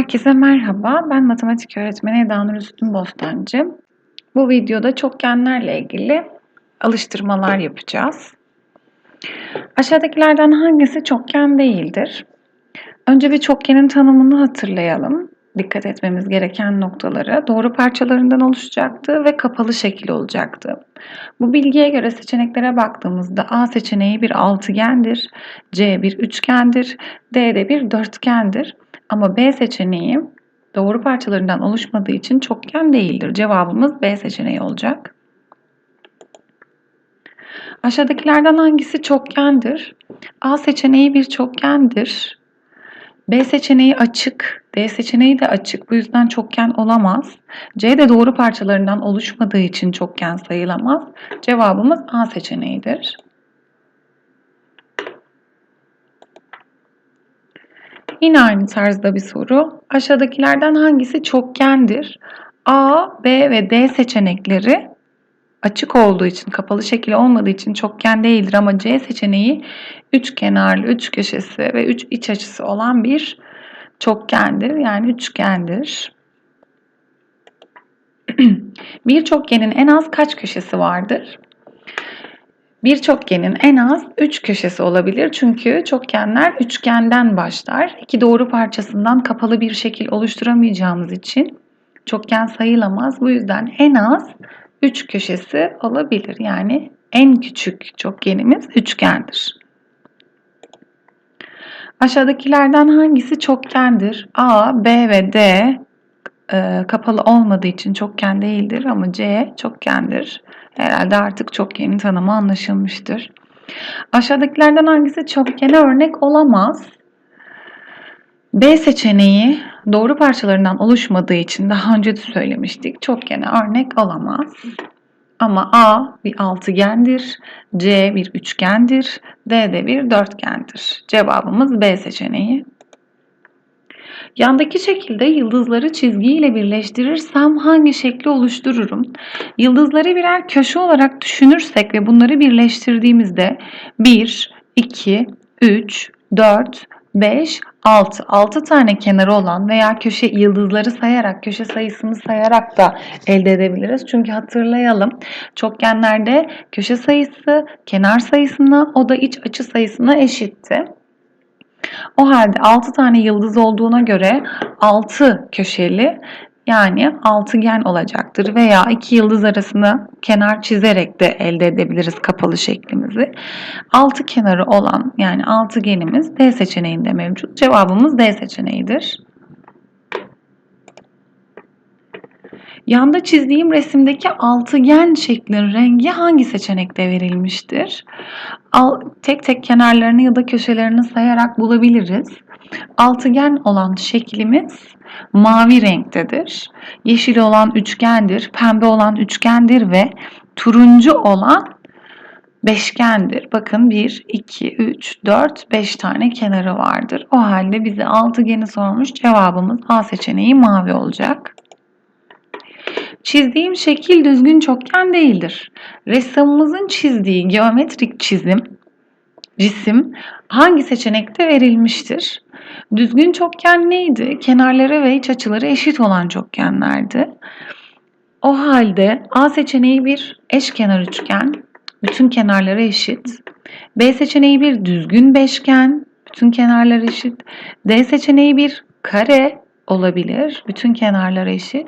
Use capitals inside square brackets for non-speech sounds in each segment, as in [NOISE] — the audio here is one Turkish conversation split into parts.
Herkese merhaba. Ben matematik öğretmeni Eda Nur Üstün Bostancı. Bu videoda çokgenlerle ilgili alıştırmalar yapacağız. Aşağıdakilerden hangisi çokgen değildir? Önce bir çokgenin tanımını hatırlayalım. Dikkat etmemiz gereken noktaları. Doğru parçalarından oluşacaktı ve kapalı şekil olacaktı. Bu bilgiye göre seçeneklere baktığımızda A seçeneği bir altıgendir, C bir üçgendir, D de bir dörtgendir. Ama B seçeneği doğru parçalarından oluşmadığı için çokgen değildir. Cevabımız B seçeneği olacak. Aşağıdakilerden hangisi çokgendir? A seçeneği bir çokgendir. B seçeneği açık, D seçeneği de açık. Bu yüzden çokgen olamaz. C de doğru parçalarından oluşmadığı için çokgen sayılamaz. Cevabımız A seçeneğidir. Yine aynı tarzda bir soru. Aşağıdakilerden hangisi çokgendir? A, B ve D seçenekleri açık olduğu için, kapalı şekil olmadığı için çokgen değildir ama C seçeneği üç kenarlı, üç köşesi ve üç iç açısı olan bir çokgendir. Yani üçgendir. [CLEARS THROAT] bir çokgenin en az kaç köşesi vardır? Bir çokgenin en az 3 köşesi olabilir. Çünkü çokgenler üçgenden başlar. İki doğru parçasından kapalı bir şekil oluşturamayacağımız için çokgen sayılamaz. Bu yüzden en az 3 köşesi olabilir. Yani en küçük çokgenimiz üçgendir. Aşağıdakilerden hangisi çokgendir? A, B ve D e, kapalı olmadığı için çokgen değildir ama C çokgendir. Herhalde artık çokgenin tanımı anlaşılmıştır. Aşağıdakilerden hangisi çokgene örnek olamaz? B seçeneği doğru parçalarından oluşmadığı için daha önce de söylemiştik. Çokgene örnek olamaz. Ama A bir altıgendir, C bir üçgendir, D de bir dörtgendir. Cevabımız B seçeneği. Yandaki şekilde yıldızları çizgiyle birleştirirsem hangi şekli oluştururum? Yıldızları birer köşe olarak düşünürsek ve bunları birleştirdiğimizde 1, 2, 3, 4, 5, 6. 6 tane kenarı olan veya köşe yıldızları sayarak, köşe sayısını sayarak da elde edebiliriz. Çünkü hatırlayalım çokgenlerde köşe sayısı kenar sayısına o da iç açı sayısına eşitti. O halde 6 tane yıldız olduğuna göre 6 köşeli yani altıgen olacaktır veya iki yıldız arasını kenar çizerek de elde edebiliriz kapalı şeklimizi. Altı kenarı olan yani altıgenimiz D seçeneğinde mevcut. Cevabımız D seçeneğidir. Yanda çizdiğim resimdeki altıgen şeklin rengi hangi seçenekte verilmiştir? Al, tek tek kenarlarını ya da köşelerini sayarak bulabiliriz. Altıgen olan şeklimiz mavi renktedir. Yeşil olan üçgendir, pembe olan üçgendir ve turuncu olan beşgendir. Bakın 1, 2, 3, 4, 5 tane kenarı vardır. O halde bize altıgeni sormuş. Cevabımız A seçeneği mavi olacak. Çizdiğim şekil düzgün çokgen değildir. Ressamımızın çizdiği geometrik çizim, cisim hangi seçenekte verilmiştir? Düzgün çokgen neydi? Kenarları ve iç açıları eşit olan çokgenlerdi. O halde A seçeneği bir eşkenar üçgen, bütün kenarları eşit. B seçeneği bir düzgün beşgen, bütün kenarları eşit. D seçeneği bir kare, olabilir. Bütün kenarlar eşit.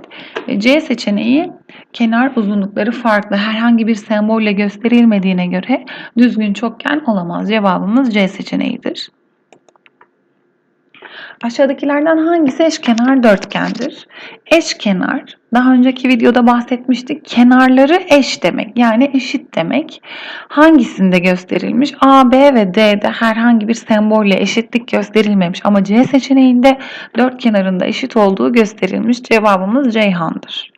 Ve C seçeneği kenar uzunlukları farklı. Herhangi bir sembolle gösterilmediğine göre düzgün çokgen olamaz. Cevabımız C seçeneğidir. Aşağıdakilerden hangisi eşkenar dörtgendir? Eşkenar, daha önceki videoda bahsetmiştik. Kenarları eş demek yani eşit demek. Hangisinde gösterilmiş? A, B ve D'de herhangi bir sembolle eşitlik gösterilmemiş ama C seçeneğinde dört kenarında eşit olduğu gösterilmiş. Cevabımız Ceyhan'dır.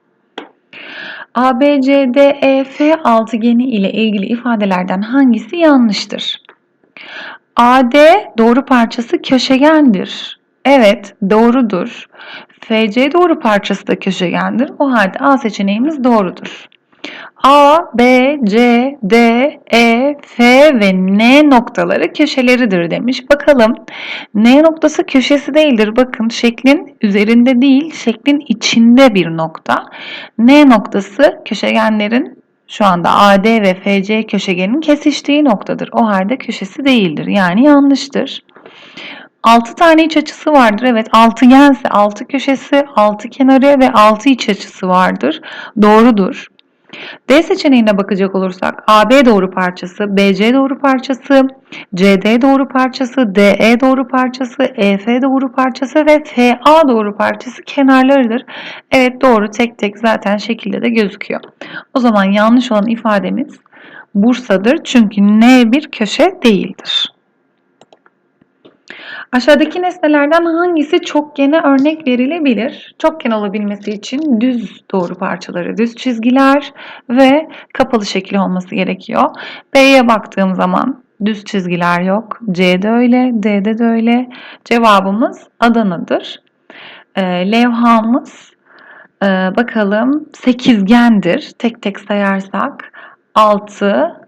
A, B, C, D, E, F altıgeni ile ilgili ifadelerden hangisi yanlıştır? AD doğru parçası köşegendir. Evet, doğrudur. FC doğru parçası da köşegendir. O halde A seçeneğimiz doğrudur. A, B, C, D, E, F ve N noktaları köşeleridir demiş. Bakalım N noktası köşesi değildir. Bakın şeklin üzerinde değil, şeklin içinde bir nokta. N noktası köşegenlerin şu anda AD ve FC köşegenin kesiştiği noktadır. O halde köşesi değildir. Yani yanlıştır. 6 tane iç açısı vardır. Evet altıgense 6 köşesi, 6 kenarı ve 6 iç açısı vardır. Doğrudur. D seçeneğine bakacak olursak AB doğru parçası, BC doğru parçası, CD doğru parçası, DE doğru parçası, EF doğru parçası ve FA doğru parçası kenarlarıdır. Evet doğru tek tek zaten şekilde de gözüküyor. O zaman yanlış olan ifademiz Bursa'dır çünkü N bir köşe değildir. Aşağıdaki nesnelerden hangisi çokgene örnek verilebilir? Çokgen olabilmesi için düz doğru parçaları, düz çizgiler ve kapalı şekil olması gerekiyor. B'ye baktığım zaman düz çizgiler yok. C'de öyle, D'de de öyle. Cevabımız Adana'dır. Ee, levhamız e, bakalım sekizgendir. Tek tek sayarsak 6,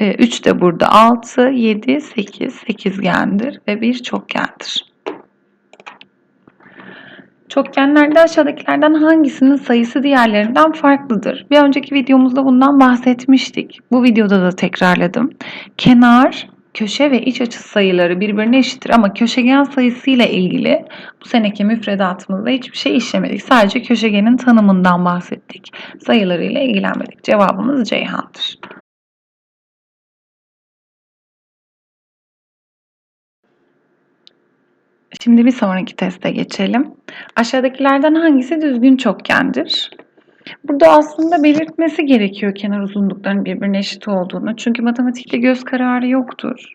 3 de burada 6, 7, 8, sekizgendir ve bir çokgendir. Çokgenlerde aşağıdakilerden hangisinin sayısı diğerlerinden farklıdır? Bir önceki videomuzda bundan bahsetmiştik. Bu videoda da tekrarladım. Kenar, köşe ve iç açı sayıları birbirine eşittir ama köşegen sayısıyla ilgili bu seneki müfredatımızda hiçbir şey işlemedik. Sadece köşegenin tanımından bahsettik. Sayılarıyla ilgilenmedik. Cevabımız Ceyhan'dır. Şimdi bir sonraki teste geçelim. Aşağıdakilerden hangisi düzgün çokgendir? Burada aslında belirtmesi gerekiyor kenar uzunluklarının birbirine eşit olduğunu. Çünkü matematikte göz kararı yoktur.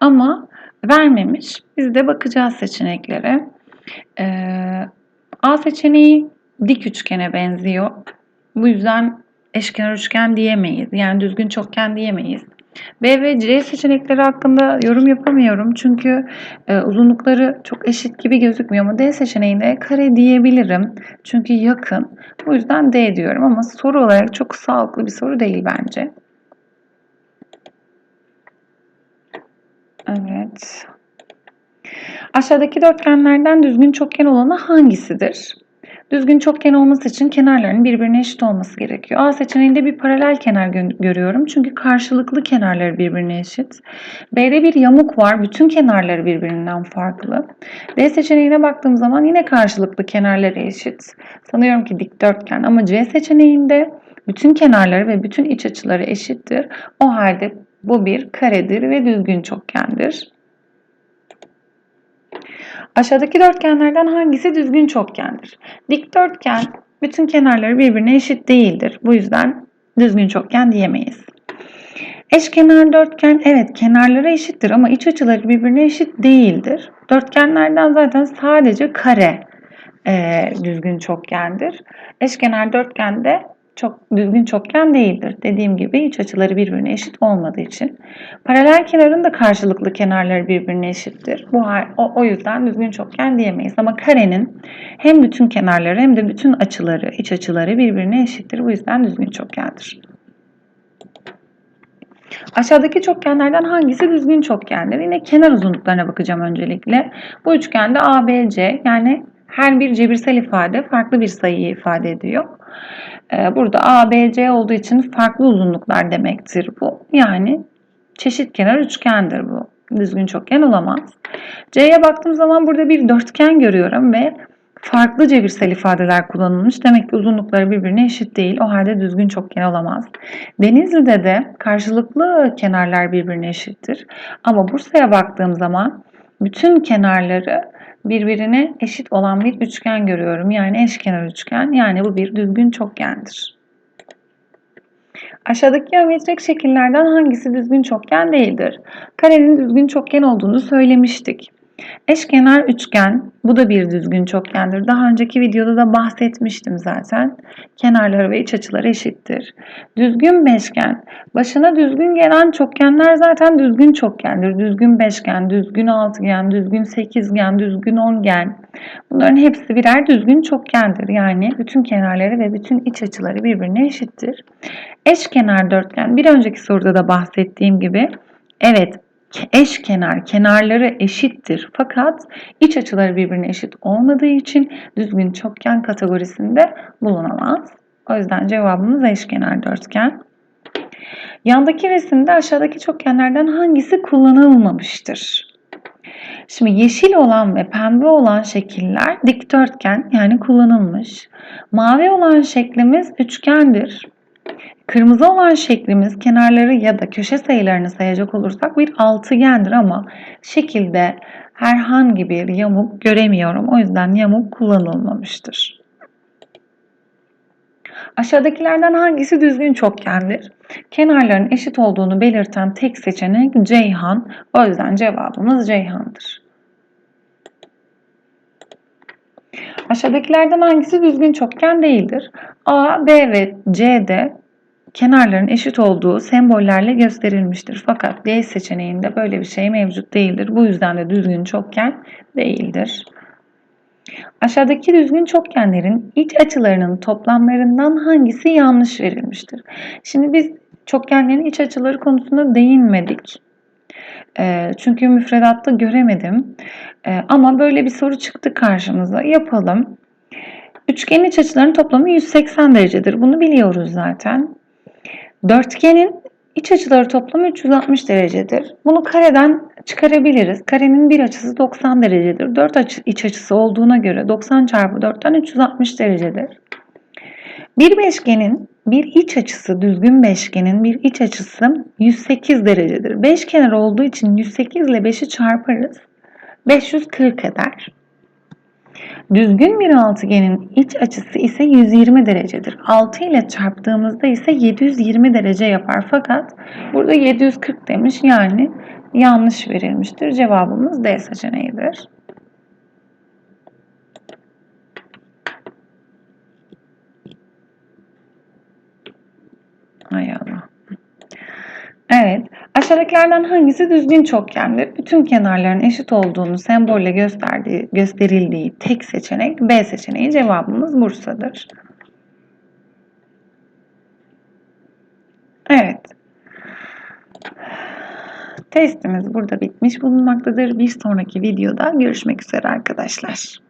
Ama vermemiş. Biz de bakacağız seçeneklere. Ee, A seçeneği dik üçgene benziyor. Bu yüzden eşkenar üçgen diyemeyiz. Yani düzgün çokgen diyemeyiz. B ve C seçenekleri hakkında yorum yapamıyorum. Çünkü e, uzunlukları çok eşit gibi gözükmüyor ama D seçeneğine kare diyebilirim. Çünkü yakın. Bu yüzden D diyorum ama soru olarak çok sağlıklı bir soru değil bence. Evet. Aşağıdaki dörtgenlerden düzgün çokgen olanı hangisidir? Düzgün çokgen olması için kenarların birbirine eşit olması gerekiyor. A seçeneğinde bir paralel kenar görüyorum. Çünkü karşılıklı kenarları birbirine eşit. B'de bir yamuk var. Bütün kenarları birbirinden farklı. D seçeneğine baktığım zaman yine karşılıklı kenarları eşit. Sanıyorum ki dikdörtgen ama C seçeneğinde bütün kenarları ve bütün iç açıları eşittir. O halde bu bir karedir ve düzgün çokgendir. Aşağıdaki dörtgenlerden hangisi düzgün çokgendir? Dikdörtgen bütün kenarları birbirine eşit değildir. Bu yüzden düzgün çokgen diyemeyiz. Eşkenar dörtgen evet kenarları eşittir ama iç açıları birbirine eşit değildir. Dörtgenlerden zaten sadece kare e, düzgün çokgendir. Eşkenar dörtgende çok düzgün çokgen değildir. Dediğim gibi iç açıları birbirine eşit olmadığı için. Paralel kenarın da karşılıklı kenarları birbirine eşittir. Bu o, o yüzden düzgün çokgen diyemeyiz. Ama karenin hem bütün kenarları hem de bütün açıları, iç açıları birbirine eşittir. Bu yüzden düzgün çokgendir. Aşağıdaki çokgenlerden hangisi düzgün çokgendir? Yine kenar uzunluklarına bakacağım öncelikle. Bu üçgende ABC yani her bir cebirsel ifade farklı bir sayıyı ifade ediyor. Ee, burada A, B, C olduğu için farklı uzunluklar demektir bu. Yani çeşit kenar üçgendir bu. Düzgün çokgen olamaz. C'ye baktığım zaman burada bir dörtgen görüyorum ve farklı cebirsel ifadeler kullanılmış. Demek ki uzunlukları birbirine eşit değil. O halde düzgün çokgen olamaz. Denizli'de de karşılıklı kenarlar birbirine eşittir. Ama Bursa'ya baktığım zaman bütün kenarları birbirine eşit olan bir üçgen görüyorum. Yani eşkenar üçgen. Yani bu bir düzgün çokgendir. Aşağıdaki geometrik şekillerden hangisi düzgün çokgen değildir? Karenin düzgün çokgen olduğunu söylemiştik. Eşkenar üçgen, bu da bir düzgün çokgendir. Daha önceki videoda da bahsetmiştim zaten. Kenarları ve iç açıları eşittir. Düzgün beşgen, başına düzgün gelen çokgenler zaten düzgün çokgendir. Düzgün beşgen, düzgün altıgen, düzgün sekizgen, düzgün ongen. Bunların hepsi birer düzgün çokgendir. Yani bütün kenarları ve bütün iç açıları birbirine eşittir. Eşkenar dörtgen, bir önceki soruda da bahsettiğim gibi, evet eşkenar kenarları eşittir fakat iç açıları birbirine eşit olmadığı için düzgün çokgen kategorisinde bulunamaz. O yüzden cevabımız eşkenar dörtgen. Yandaki resimde aşağıdaki çokgenlerden hangisi kullanılmamıştır? Şimdi yeşil olan ve pembe olan şekiller dikdörtgen yani kullanılmış. Mavi olan şeklimiz üçgendir. Kırmızı olan şeklimiz kenarları ya da köşe sayılarını sayacak olursak bir altıgendir ama şekilde herhangi bir yamuk göremiyorum. O yüzden yamuk kullanılmamıştır. Aşağıdakilerden hangisi düzgün çokgendir? Kenarların eşit olduğunu belirten tek seçenek Ceyhan. O yüzden cevabımız Ceyhan'dır. Aşağıdakilerden hangisi düzgün çokgen değildir? A, B ve C'de kenarların eşit olduğu sembollerle gösterilmiştir. Fakat D seçeneğinde böyle bir şey mevcut değildir. Bu yüzden de düzgün çokgen değildir. Aşağıdaki düzgün çokgenlerin iç açılarının toplamlarından hangisi yanlış verilmiştir? Şimdi biz çokgenlerin iç açıları konusunda değinmedik. Ee, çünkü müfredatta göremedim. Ee, ama böyle bir soru çıktı karşımıza. Yapalım. Üçgenin iç açılarının toplamı 180 derecedir. Bunu biliyoruz zaten. Dörtgenin iç açıları toplamı 360 derecedir. Bunu kareden çıkarabiliriz. Karenin bir açısı 90 derecedir. 4 açı, iç açısı olduğuna göre 90 çarpı 4'ten 360 derecedir. Bir beşgenin bir iç açısı, düzgün beşgenin bir iç açısı 108 derecedir. Beşkenar olduğu için 108 ile 5'i çarparız. 540 eder. Düzgün bir altıgenin iç açısı ise 120 derecedir. 6 ile çarptığımızda ise 720 derece yapar. Fakat burada 740 demiş yani yanlış verilmiştir. Cevabımız D seçeneğidir. Hay Allah. Evet. Aşağıdakilerden hangisi düzgün çokgendir? Bütün kenarların eşit olduğunu sembolle gösterdiği, gösterildiği tek seçenek B seçeneği. Cevabımız Bursa'dır. Evet. Testimiz burada bitmiş bulunmaktadır. Bir sonraki videoda görüşmek üzere arkadaşlar.